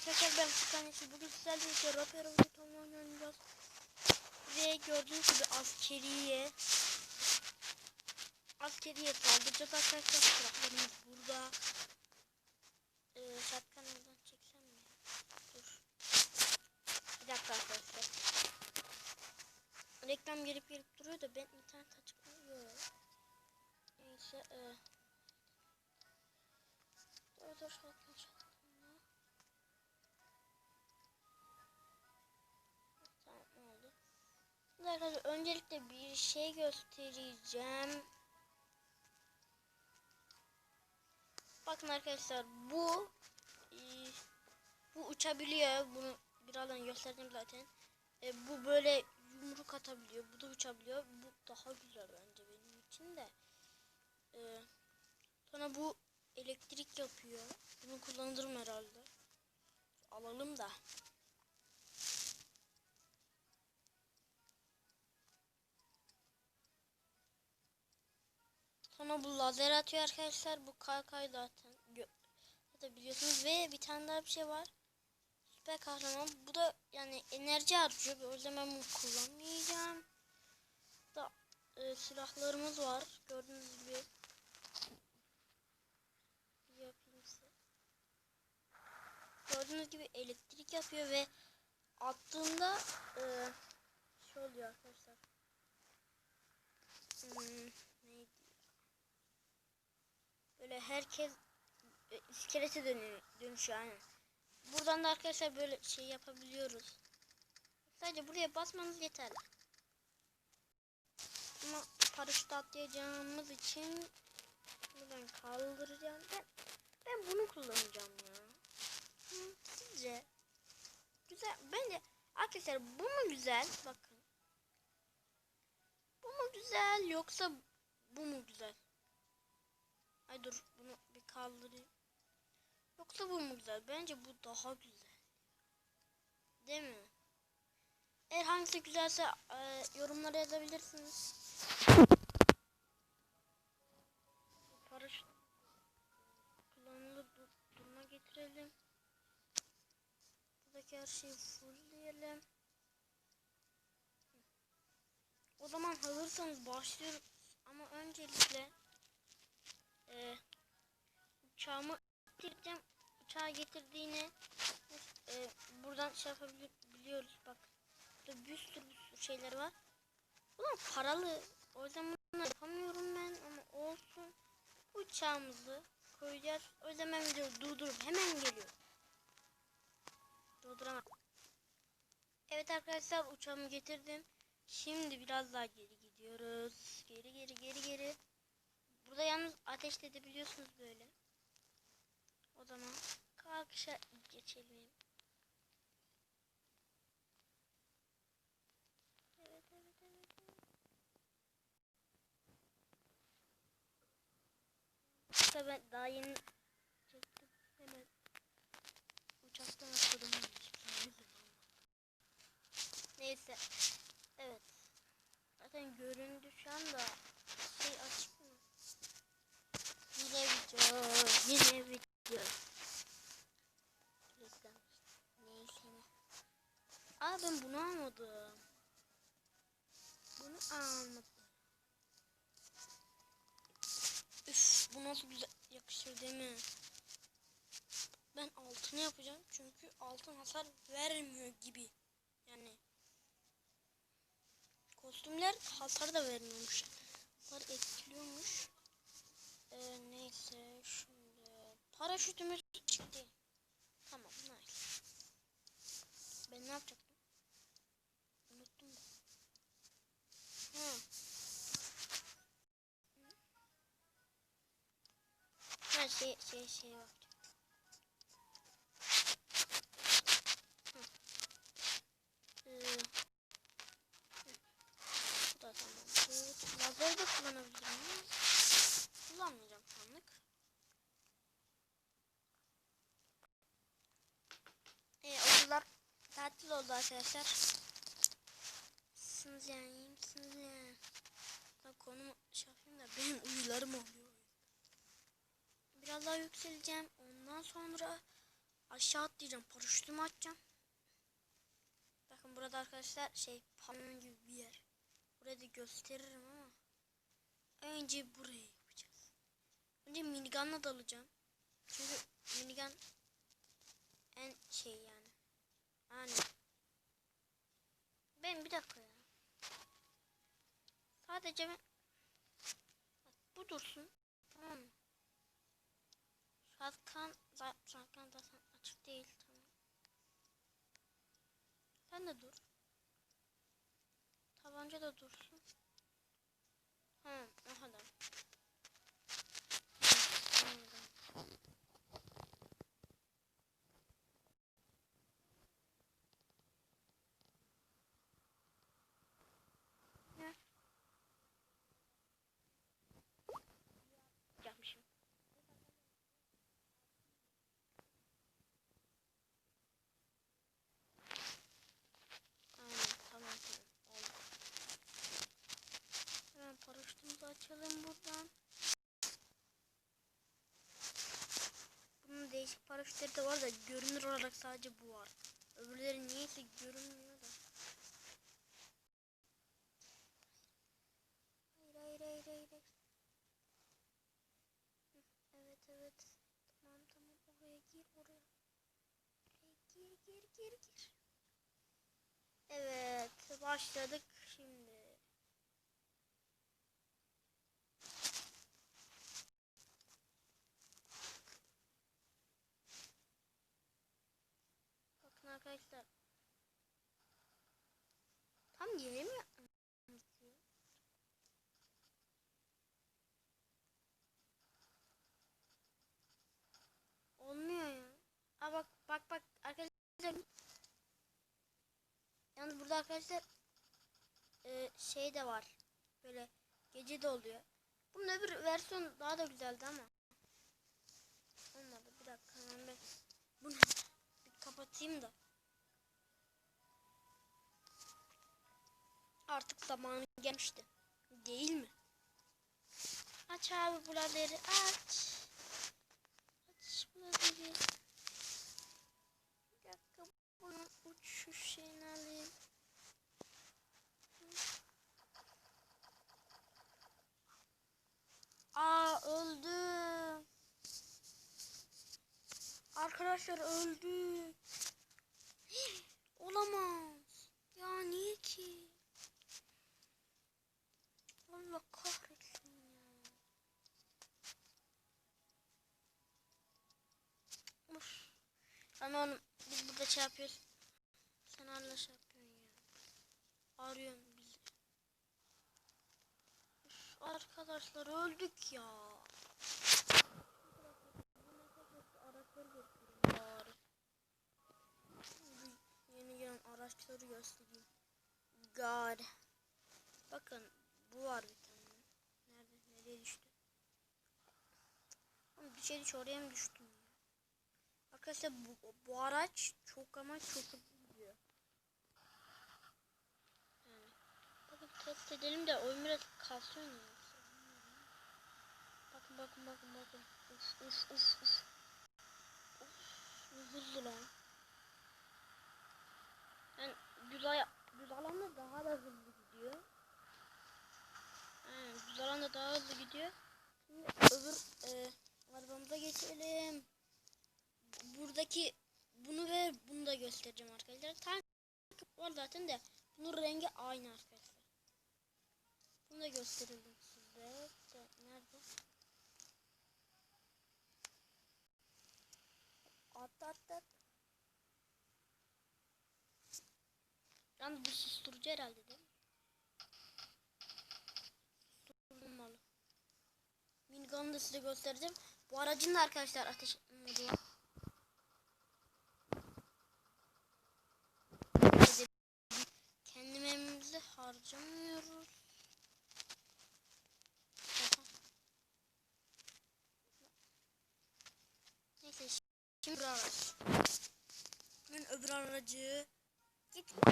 arkadaşlar ben Furkan'ı bugün sizlerle birlikte Rapero ve Tom'la oynayacağız. Ve gördüğünüz gibi askeriye askeriye saldıracağız arkadaşlar. Silahlarımız burada. Ee, şatkanımdan çeksem mi? Dur. Bir dakika arkadaşlar. Reklam gelip gelip duruyor da ben internet açıklamıyor. Neyse. E, dur dur şatkan şatkan. Arkadaşlar öncelikle bir şey göstereceğim. Bakın arkadaşlar bu e, bu uçabiliyor. Bunu birazdan gösterdim zaten. E, bu böyle yumruk atabiliyor. Bu da uçabiliyor. Bu daha güzel bence benim için de. E, sonra bu elektrik yapıyor. Bunu kullanırım herhalde. Alalım da. Sonra bu lazer atıyor arkadaşlar. Bu kaykay zaten. Zaten biliyorsunuz. Ve bir tane daha bir şey var. Süper kahraman. Bu da yani enerji harcıyor. O yüzden ben bunu kullanmayacağım. Da e, silahlarımız var. Gördüğünüz gibi. Gördüğünüz gibi elektrik yapıyor ve attığında e, şey oluyor arkadaşlar. Hmm? Böyle herkes e, iskelete dönüyor, dönüşüyor yani. Buradan da arkadaşlar böyle şey yapabiliyoruz. Sadece buraya basmanız yeterli. Ama paraşüt atlayacağımız için ben kaldıracağım. Ben, ben bunu kullanacağım ya. Hı, sizce? Güzel. Bence arkadaşlar bu mu güzel? Bakın. Bu mu güzel yoksa bu mu güzel? Ay dur bunu bir kaldırayım. Yoksa bu mu güzel? Bence bu daha güzel. Değil mi? Eğer hangisi güzelse e, yorumlara yazabilirsiniz. Paraşüt kullanılır dur duruma getirelim. Buradaki her şeyi fullleyelim. O zaman hazırsanız başlıyoruz. Ama öncelikle e, uçağımı getireceğim. Uçağı getirdiğini e, buradan şey yapabiliyoruz. Bak burada bir sürü, bir sürü şeyler var. Ulan paralı. O yüzden bunu yapamıyorum ben ama olsun. Uçağımızı koyacağız. O yüzden ben videoyu durdurup hemen geliyorum. Durduramam. Evet arkadaşlar uçağımı getirdim. Şimdi biraz daha geri gidiyoruz. Geri geri geri geri. Burada yalnız ateş edebiliyorsunuz böyle. O zaman kalkışa geçelim. Evet evet evet. evet. İşte ben daha yeni çektim. Hemen uçaktan atladım. Neyse. Evet. Zaten göründü şu anda. Şey açık mı? Yine video. Yine video. Neyse ne. Aa ben bunu almadım. Bunu almadım. Üf bu nasıl güzel yakışır değil mi? Ben altını yapacağım çünkü altın hasar vermiyor gibi. Yani kostümler hasar da vermiyormuş. Hasar etkiliyormuş. Ee, neyse şimdi paraşütümüz çıktı. Tamam nice. Ben ne yapacaktım? Unuttum. Ha. Ha şey şey şey var. Lazer de kullanabilirim ama kullanmayacağım şu anlık. Ee, okullar tatil oldu arkadaşlar. Mısınız yani iyi misiniz yani? Tabii konumu şey yapayım da benim uyularım oluyor. Biraz daha yükseleceğim. Ondan sonra Aşağı atlayacağım. Paraşütümü açacağım. Bakın burada arkadaşlar şey panon gibi bir yer. Burayı da gösteririm ama önce burayı yapacağız. Önce minigunla dalacağım. Çünkü minigun en şey yani. Yani ben bir dakika ya. Sadece ben Bak, bu dursun. Tamam mı? Şatkan zaten şatkan zaten açık değil tamam. Sen de dur. Tabanca da dursun. Tamam o kadar. Tamam. Ne? Yapmışım. Aynen tamam tamam oldu. Hemen paraşütümüzü açalım buradan. De var da görünür olarak sadece bu var. Öbürleri niyeyse görünmüyor da. Hayır hayır hayır hayır. hayır. Evet evet. Tamam tamam oraya gir. Oraya gir gir gir gir. Evet başladık şimdi. Bakın arkadaşlar. Tam yere mi? Olmuyor ya. Aa bak bak bak arkadaşlar. Yalnız burada arkadaşlar e, şey de var. Böyle gece de oluyor. Bunun öbür versiyon daha da güzeldi ama. Olmadı. Bir dakika ben bunu bir kapatayım da. Artık zamanı gelmişti. Değil mi? Aç abi buraları aç. Aç buraları. Bir dakika bunun uçuş şeyini alayım. Aa öldüm. Arkadaşlar öldü. Olamaz. Ya niye ki? Allah kahretsin ya. Uf. Ama oğlum biz burada şey yapıyoruz. Sen hala şey yapıyorsun ya. Arıyorsun bizi. Üf, arkadaşlar öldük ya. Yeni gelen araçları göstereyim. God. Bakın bu var bir tane. Nerede? Nereye düştü? Bir şey düş oraya mı düştüm ya? Arkadaşlar bu, bu araç çok ama çok hızlı gidiyor. Yani. Bakın test edelim de oyun biraz ya. Bakın bakın bakın bakın. Uf uf uf uf. Uf hızlı lan. Yani aya- düz alanda daha da hızlı gidiyor. Yani düz alanda daha hızlı gidiyor. Şimdi öbür e, arabamıza geçelim. Buradaki bunu ve bunu da göstereceğim arkadaşlar. Tank var zaten de bunun rengi aynı arkadaşlar. Bunu da gösterelim size. De, nerede? At at at. Yalnız bu susturucu herhalde değil mi? Susturulmalı. Minigun'u da size göstereceğim. Bu aracın da arkadaşlar ateş modu var. Harcamıyoruz. Neyse şimdi öbür araç. Ben öbür aracı git